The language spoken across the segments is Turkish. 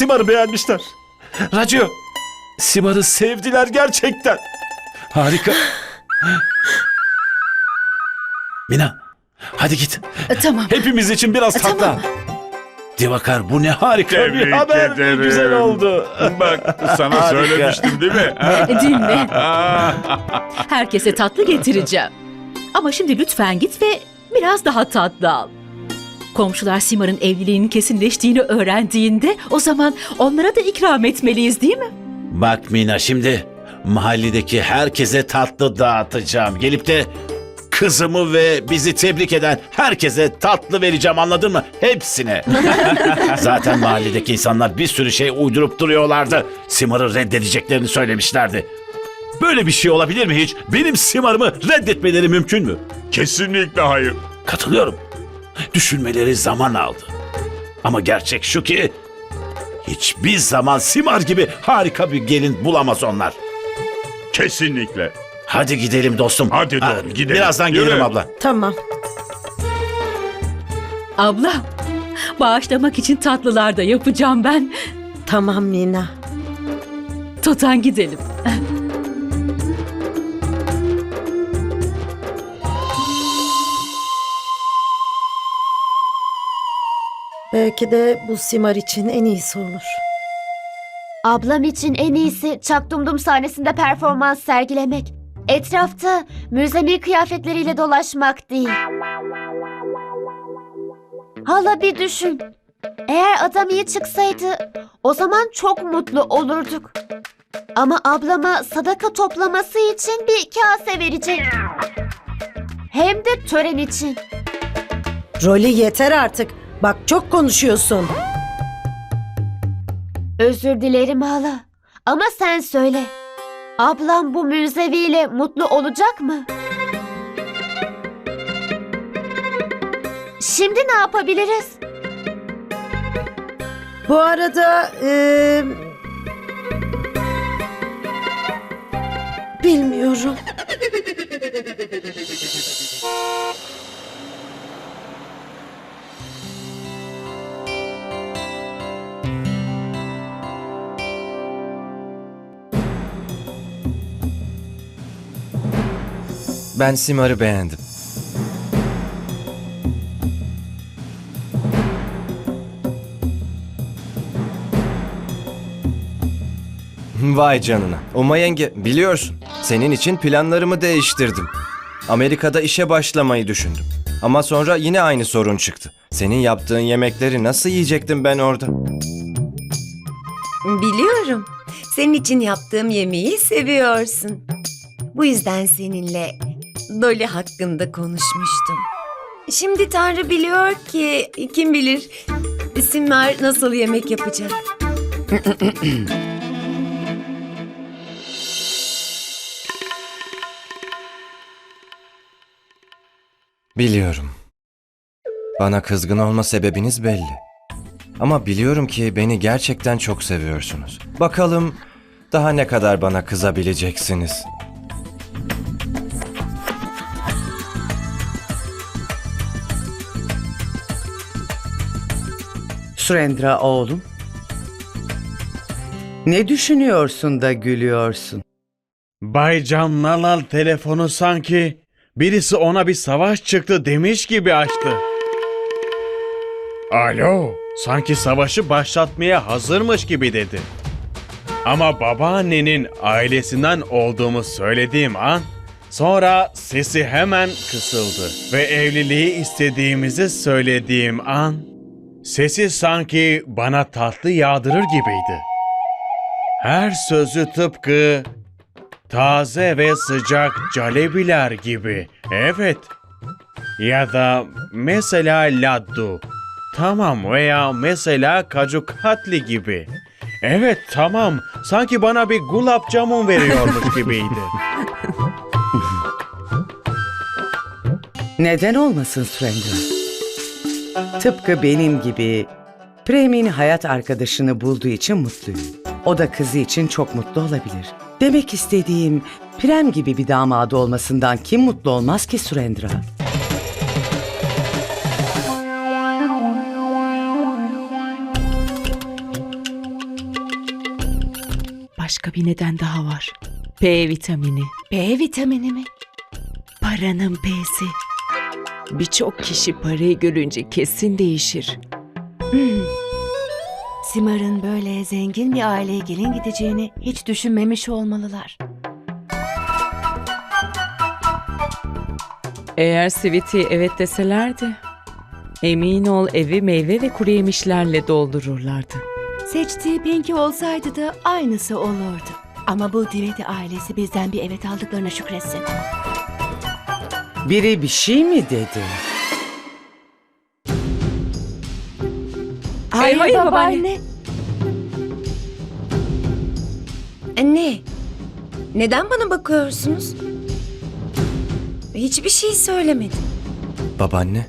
Simar'ı beğenmişler. Racio, Simar'ı sevdiler gerçekten. Harika. Mina, hadi git. E, tamam. Hepimiz için biraz tatlı. tamam. Divakar bu ne harika bir Tebrik haber. Ne ederim. güzel oldu. Bak sana Harika. söylemiştim değil mi? Ha? Dinle. Herkese tatlı getireceğim. Ama şimdi lütfen git ve biraz daha tatlı al. Komşular Simar'ın evliliğinin kesinleştiğini öğrendiğinde o zaman onlara da ikram etmeliyiz değil mi? Bak Mina şimdi mahalledeki herkese tatlı dağıtacağım. Gelip de kızımı ve bizi tebrik eden herkese tatlı vereceğim anladın mı? Hepsine. Zaten mahalledeki insanlar bir sürü şey uydurup duruyorlardı. Simar'ı reddedeceklerini söylemişlerdi. Böyle bir şey olabilir mi hiç? Benim Simar'ımı reddetmeleri mümkün mü? Kesinlikle hayır. Katılıyorum. Düşünmeleri zaman aldı. Ama gerçek şu ki hiçbir zaman Simar gibi harika bir gelin bulamaz onlar. Kesinlikle. Hadi gidelim dostum. Hadi doğru, gidelim. Birazdan Yürü. gelirim abla. Tamam. Abla, bağışlamak için tatlılar da yapacağım ben. Tamam Mina. Totan gidelim. Belki de bu Simar için en iyisi olur. Ablam için en iyisi Çak Dumdum sahnesinde performans sergilemek. Etrafta müzemi kıyafetleriyle dolaşmak değil. Hala bir düşün. Eğer adam iyi çıksaydı o zaman çok mutlu olurduk. Ama ablama sadaka toplaması için bir kase verecek. Hem de tören için. Rolü yeter artık. Bak çok konuşuyorsun. Özür dilerim hala. Ama sen söyle. Ablam bu münzeviyle mutlu olacak mı? Şimdi ne yapabiliriz? Bu arada eee, bilmiyorum. Ben Simar'ı beğendim. Vay canına. Uma yenge biliyorsun. Senin için planlarımı değiştirdim. Amerika'da işe başlamayı düşündüm. Ama sonra yine aynı sorun çıktı. Senin yaptığın yemekleri nasıl yiyecektim ben orada? Biliyorum. Senin için yaptığım yemeği seviyorsun. Bu yüzden seninle Dolly hakkında konuşmuştum. Şimdi Tanrı biliyor ki kim bilir Simar nasıl yemek yapacak. Biliyorum. Bana kızgın olma sebebiniz belli. Ama biliyorum ki beni gerçekten çok seviyorsunuz. Bakalım daha ne kadar bana kızabileceksiniz. Surendra oğlum. Ne düşünüyorsun da gülüyorsun? Bay Can Nalal telefonu sanki birisi ona bir savaş çıktı demiş gibi açtı. Alo, sanki savaşı başlatmaya hazırmış gibi dedi. Ama babaannenin ailesinden olduğumu söylediğim an sonra sesi hemen kısıldı ve evliliği istediğimizi söylediğim an sesi sanki bana tatlı yağdırır gibiydi. Her sözü tıpkı Taze ve sıcak calebiler gibi. Evet. Ya da mesela laddu. Tamam veya mesela kaju katli gibi. Evet tamam. Sanki bana bir gulab jamun veriyormuş gibiydi. Neden olmasın Surendra? Tıpkı benim gibi Prem'in hayat arkadaşını bulduğu için mutluyum. O da kızı için çok mutlu olabilir. Demek istediğim Prem gibi bir damadı olmasından kim mutlu olmaz ki Surendra? başka bir neden daha var. P vitamini. B vitamini mi? Paranın P'si. Birçok kişi parayı görünce kesin değişir. Hmm. Simar'ın böyle zengin bir aileye gelin gideceğini hiç düşünmemiş olmalılar. Eğer Sweetie evet deselerdi, emin ol evi meyve ve kuru yemişlerle doldururlardı. Seçtiği Pinky olsaydı da aynısı olurdu. Ama bu Diveti ailesi bizden bir evet aldıklarına şükretsin. Biri bir şey mi dedi? Hayır, hayır babaanne. Anne, neden bana bakıyorsunuz? Hiçbir şey söylemedim. Babaanne.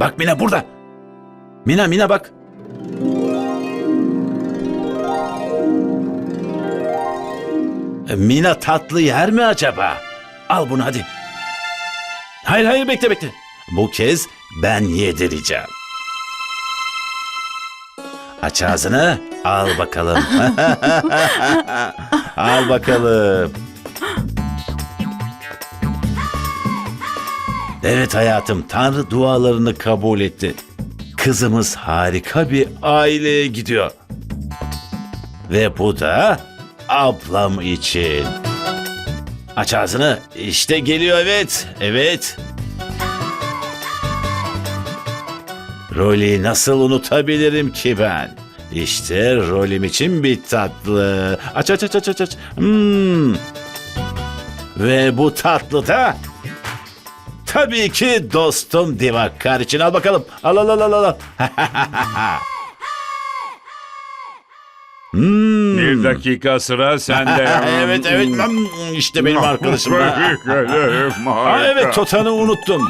Bak Mina burada. Mina Mina bak. E, Mina tatlı yer mi acaba? Al bunu hadi. Hayır hayır bekle bekle. Bu kez ben yedireceğim. Aç ağzını. Al bakalım. Al bakalım. Evet hayatım, Tanrı dualarını kabul etti. Kızımız harika bir aileye gidiyor. Ve bu da ablam için. Aç ağzını. İşte geliyor evet. Evet. Rolü nasıl unutabilirim ki ben? İşte rolüm için bir tatlı. Aç aç aç aç aç. Hmm. Ve bu tatlı da Tabii ki dostum Divakar için al bakalım. Al al al al al. hmm. Bir dakika sıra sende. evet evet Hmm, işte benim arkadaşım. Harika. evet Totan'ı unuttum.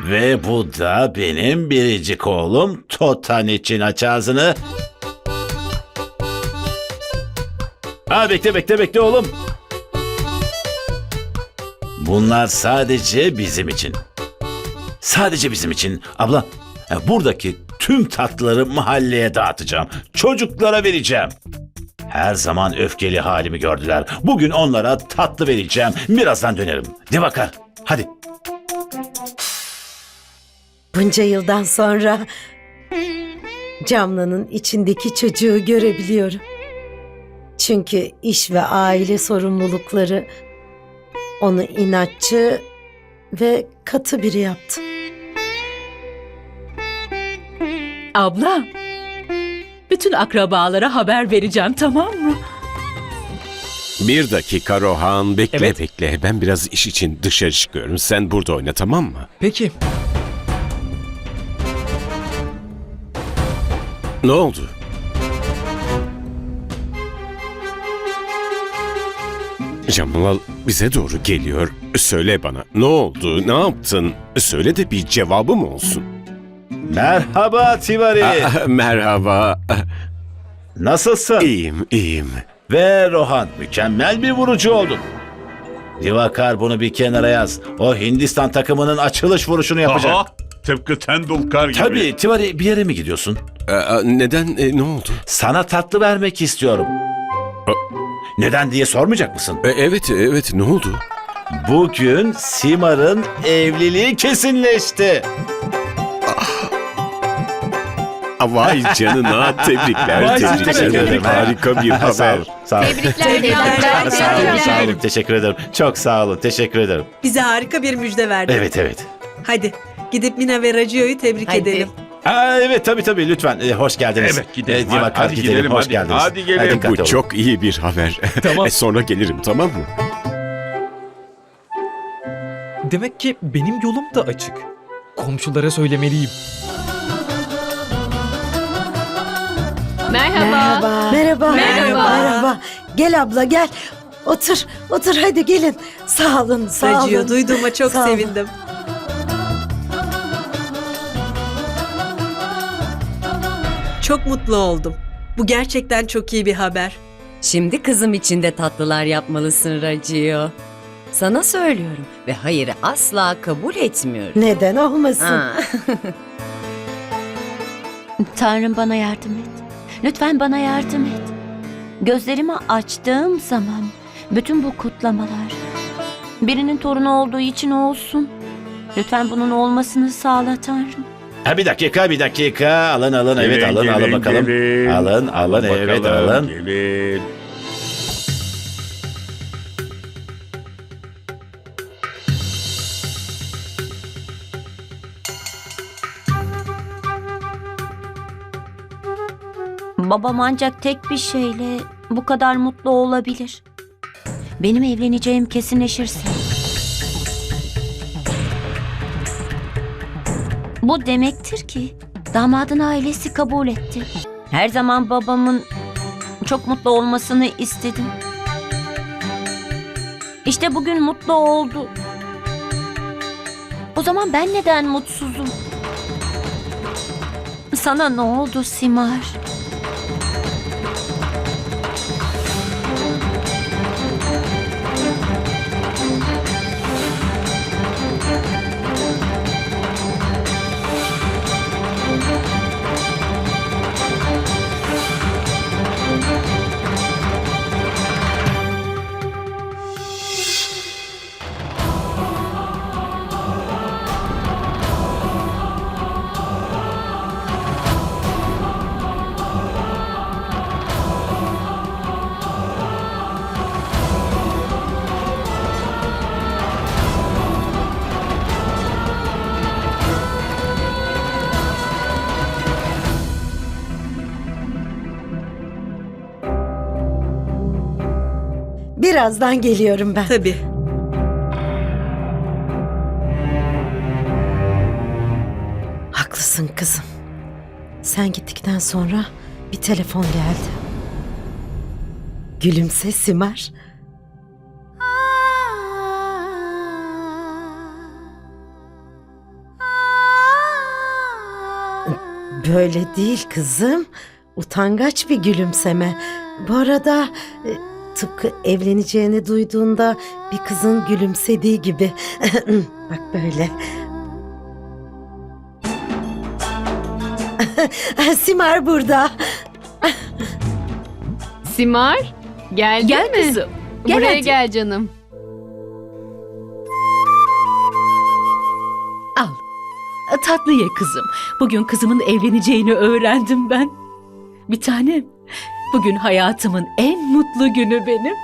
Ve bu da benim biricik oğlum Totan için aç ağzını. Aa, bekle bekle bekle oğlum. Bunlar sadece bizim için. Sadece bizim için. Abla e, buradaki tüm tatlıları mahalleye dağıtacağım. Çocuklara vereceğim. Her zaman öfkeli halimi gördüler. Bugün onlara tatlı vereceğim. Birazdan dönerim. Divakar hadi. Bunca yıldan sonra Camla'nın içindeki çocuğu görebiliyorum. Çünkü iş ve aile sorumlulukları onu inatçı ve katı biri yaptı. Abla, bütün akrabalara haber vereceğim tamam mı? Bir dakika Rohan bekle Evet. bekle. Ben biraz iş için dışarı çıkıyorum. Sen burada oyna tamam mı? Peki. Ne oldu? Jamal bize doğru geliyor. Söyle bana ne oldu? Ne yaptın? Söyle de bir cevabım olsun. Merhaba Tivari. Ah, merhaba. Nasılsın? İyiyim, iyiyim. Ve Rohan mükemmel bir vurucu oldun. Divakar bunu bir kenara yaz. O Hindistan takımının açılış vuruşunu yapacak. Aha, tıpkı Tendulkar gibi. Tabii Tivari bir yere mi gidiyorsun? Aa, neden? E, ne oldu? Sana tatlı vermek istiyorum. Neden diye sormayacak mısın? E, evet, evet. Ne oldu? Bugün Simar'ın evliliği kesinleşti. Aa, Vay canına tebrikler, Vay, tebrikler. teşekkür ederim. Harika bir haber. Sağ olun. Tebrikler. Sağ olun, sağ olun. Teşekkür ederim. Çok sağ olun. Teşekkür ederim. Bize harika bir müjde verdi. Evet, evet. Hadi gidip Mina ve Racio'yu tebrik Hadi. edelim. Aa, evet tabii tabii lütfen. Ee, hoş geldiniz. Evet, gidelim. Ee, Divakar, Hadi gidelim. gidelim, Hoş hadi. geldiniz. Hadi gelin. dikkatli Bu olun. çok iyi bir haber. Tamam. E, sonra gelirim tamam mı? Demek ki benim yolum da açık. Komşulara söylemeliyim. Merhaba. Merhaba. Merhaba. Gel abla gel. Otur. Otur hadi gelin. Sağ olun. Sağ olun. duyduğuma çok Sağ olun. sevindim. Çok mutlu oldum. Bu gerçekten çok iyi bir haber. Şimdi kızım için de tatlılar yapmalısın Raciyo. Sana söylüyorum ve hayırı asla kabul etmiyorum. Neden olmasın? Ha. Tanrım bana yardım et. Lütfen bana yardım et. Gözlerimi açtığım zaman bütün bu kutlamalar birinin torunu olduğu için olsun. Lütfen bunun olmasını sağla Tanrım. Ha bir dakika bir dakika alın alın evet Gelin, alın alın gelin, bakalım. gelin. Alın alın evet bakalım, alın. Gelin. Babam ancak tek bir şeyle bu kadar mutlu olabilir. Benim evleneceğim kesinleşirse. Bu demektir ki damadın ailesi kabul etti. Her zaman babamın çok mutlu olmasını istedim. İşte bugün mutlu oldu. O zaman ben neden mutsuzum? Sana ne oldu Simar? Birazdan geliyorum ben. Tabii. Haklısın kızım. Sen gittikten sonra bir telefon geldi. Gülümse Simar. Böyle değil kızım. Utangaç bir gülümseme. Bu arada e, tıpkı evleneceğini duyduğunda bir kızın gülümsediği gibi. Bak böyle. Simar burada. Simar, geldin Gel mi? kızım. Gel Buraya hadi. gel canım. Al. Tatlı ye kızım. Bugün kızımın evleneceğini öğrendim ben. Bir tanem. Bugün hayatımın en mutlu günü benim.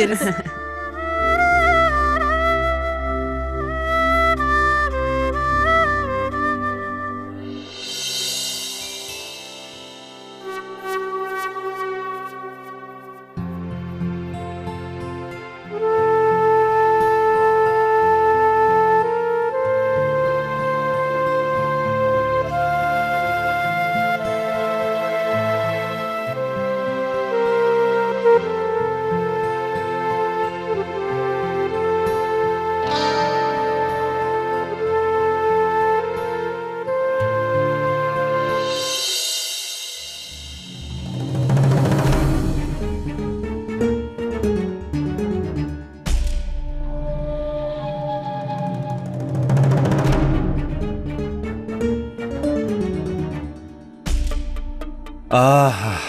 Ederiz. Ah.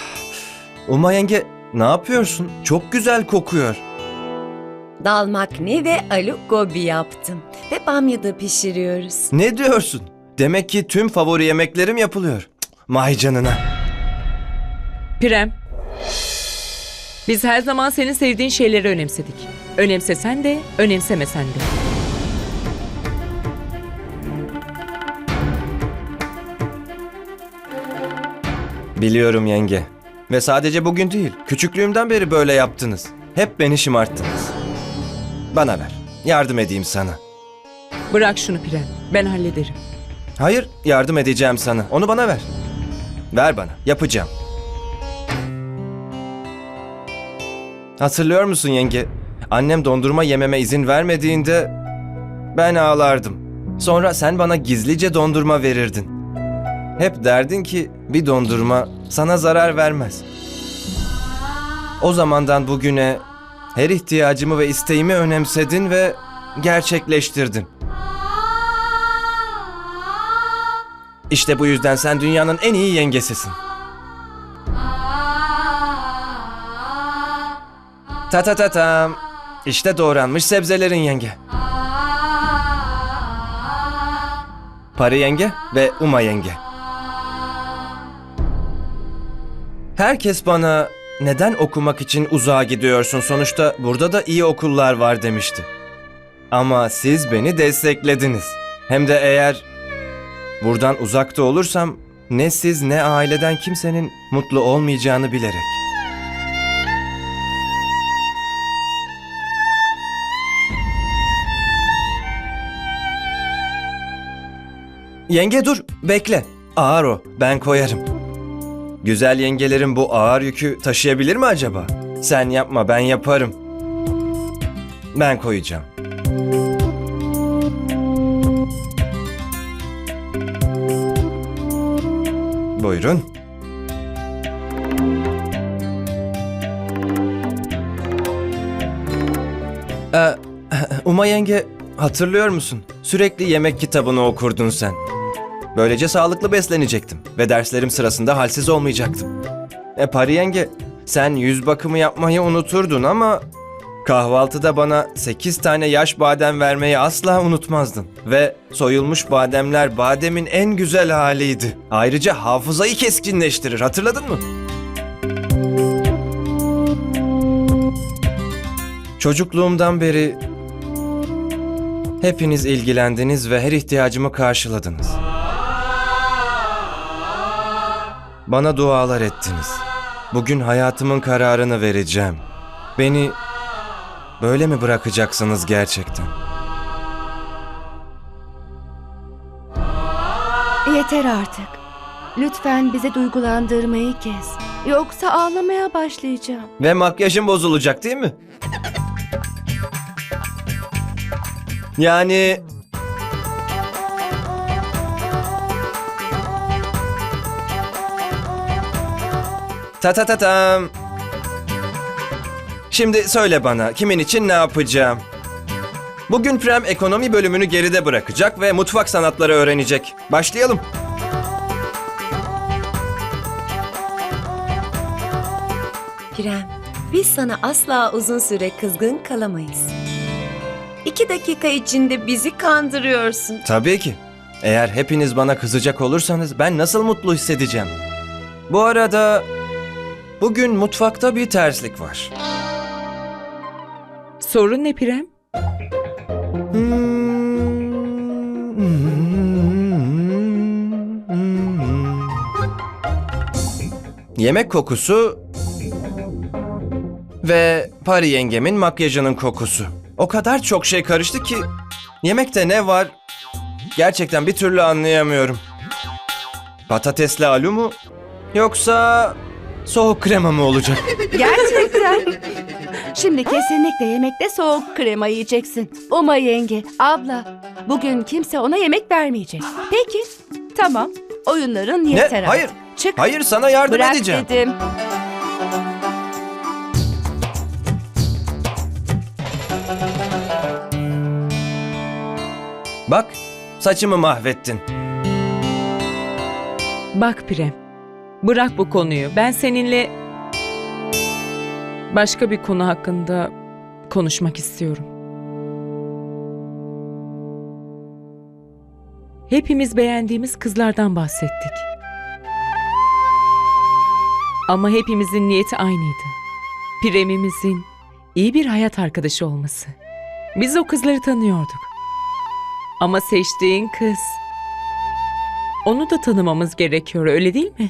Uma yenge ne yapıyorsun? Çok güzel kokuyor. Dal makni ve aluk gobi yaptım. Ve bamya da pişiriyoruz. Ne diyorsun? Demek ki tüm favori yemeklerim yapılıyor. Vay canına. Prem. Biz her zaman senin sevdiğin şeyleri önemsedik. Önemsesen de, önemsemesen de. Biliyorum yenge. Ve sadece bugün değil, küçüklüğümden beri böyle yaptınız. Hep beni şımarttınız. Bana ver, yardım edeyim sana. Bırak şunu Prem. Ben hallederim. Hayır, yardım edeceğim sana. Onu bana ver. Ver bana, yapacağım. Hatırlıyor musun yenge? Annem dondurma yememe izin vermediğinde ben ağlardım. Sonra sen bana gizlice dondurma verirdin. Hep derdin ki bir dondurma sana zarar vermez. O zamandan bugüne her ihtiyacımı ve isteğimi önemsedin ve gerçekleştirdin. İşte bu yüzden sen dünyanın en iyi yengesisin. Ta ta ta tam. İşte doğranmış sebzelerin yenge. Pari yenge ve Uma yenge. Herkes bana neden okumak için uzağa gidiyorsun sonuçta burada da iyi okullar var demişti. Ama siz beni desteklediniz. Hem de eğer buradan uzakta olursam ne siz ne aileden kimsenin mutlu olmayacağını bilerek. Yenge dur, bekle. Ağır o, ben koyarım. Güzel yengelerin bu ağır yükü taşıyabilir mi acaba? Sen yapma, ben yaparım. Ben koyacağım. Buyurun. Ee, Uma yenge hatırlıyor musun? Sürekli yemek kitabını okurdun sen. Böylece sağlıklı beslenecektim ve derslerim sırasında halsiz olmayacaktım. E Pari yenge sen yüz bakımı yapmayı unuturdun ama kahvaltıda bana 8 tane yaş badem vermeyi asla unutmazdın. Ve soyulmuş bademler bademin en güzel haliydi. Ayrıca hafızayı keskinleştirir hatırladın mı? Çocukluğumdan beri hepiniz ilgilendiniz ve her ihtiyacımı karşıladınız. Bana dualar ettiniz. Bugün hayatımın kararını vereceğim. Beni böyle mi bırakacaksınız gerçekten? Yeter artık. Lütfen bizi duygulandırmayı kes. Yoksa ağlamaya başlayacağım. Ve makyajım bozulacak değil mi? Yani Ta ta ta tam. Şimdi söyle bana kimin için ne yapacağım? Bugün Prem ekonomi bölümünü geride bırakacak ve mutfak sanatları öğrenecek. Başlayalım. Prem, biz sana asla uzun süre kızgın kalamayız. İki dakika içinde bizi kandırıyorsun. Tabii ki. Eğer hepiniz bana kızacak olursanız ben nasıl mutlu hissedeceğim? Bu arada bugün mutfakta bir terslik var. Sorun ne Prem? Yemek kokusu ve Pari yengemin makyajının kokusu. O kadar çok şey karıştı ki yemekte ne var gerçekten bir türlü anlayamıyorum. Patatesli alu mu yoksa soğuk krema mı olacak? Gerçekten. Şimdi kesinlikle yemekte soğuk krema yiyeceksin. Uma yenge, abla. Bugün kimse ona yemek vermeyecek. Peki, tamam. Oyunların Ne? yeter Hayır. artık. Çık. Hayır sana yardım Bırak edeceğim. dedim. Bak saçımı mahvettin. Bak Prem. Bırak bu konuyu. Ben seninle başka bir konu hakkında konuşmak istiyorum. Hepimiz beğendiğimiz kızlardan bahsettik. Ama hepimizin niyeti aynıydı. Prem'imizin iyi bir hayat arkadaşı olması. Biz o kızları tanıyorduk. Ama seçtiğin kız onu da tanımamız gerekiyor öyle değil mi?